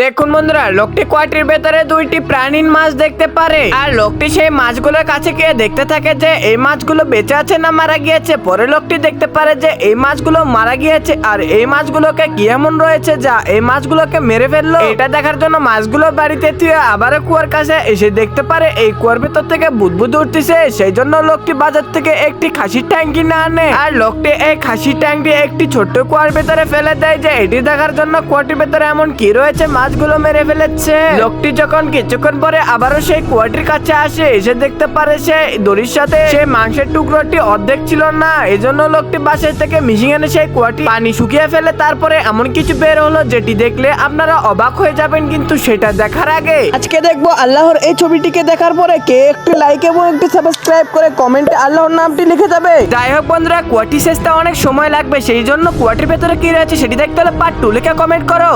দেখুন বন্ধুরা, লোকটি কোয়াটির ভেতরে দুইটি প্রাণীর মাছ দেখতে পারে। আর লোকটি সেই মাছগুলোর কাছে গিয়ে দেখতে থাকে যে, এই মাছগুলো বেঁচে আছে না মারা গিয়েছে। পরে লোকটি দেখতে পারে যে, এই মাছগুলো মারা গিয়েছে। আর এই মাছগুলোকে কি এমন রয়েছে যা এই মাছগুলোকে মেরে ফেলল? এটা দেখার জন্য মাছগুলো বাড়িতে থুয়ে আবারও কুয়ার কাছে এসে দেখতে পারে, এই কুয়ার ভেতর থেকে বুদবুদ উঠতেছে। সেই জন্য লোকটি বাজার থেকে একটি খাসির ট্যাঙ্ক কিনে আনে। আর লোকটি এই খাসির ট্যাঙ্কটি একটি ছোট্ট কুয়ার ভেতরে ফেলে দেয় যে, এটি দেখার জন্য কুয়াটির ভেতরে এমন কি রয়েছে মাছগুলো মেরে ফেলেছে। লোকটি যখন কিছুক্ষণ পরে আবারও সেই কুয়াটির কাছে আসে এসে দেখতে পারে সে দড়ির সাথে সেই মাংসের টুকরোটি অর্ধেক ছিল না। এজন্য লোকটি বাসায় থেকে মিশিং এনে সেই কুয়াটি পানি শুকিয়ে ফেলে তারপরে এমন কিছু বের হলো যেটি দেখলে আপনারা অবাক হয়ে যাবেন কিন্তু সেটা দেখার আগে। আজকে দেখব আল্লাহর এই ছবিটিকে দেখার পরে কে একটু লাইক এবং একটু সাবস্ক্রাইব করে কমেন্টে আল্লাহর নামটি লিখে যাবে। যাই হোক বন্ধুরা কুয়াটি শেষটা অনেক সময় লাগবে সেই জন্য কুয়াটির ভেতরে কি রয়েছে সেটি দেখতে হলে পার্ট টু লিখে কমেন্ট করো।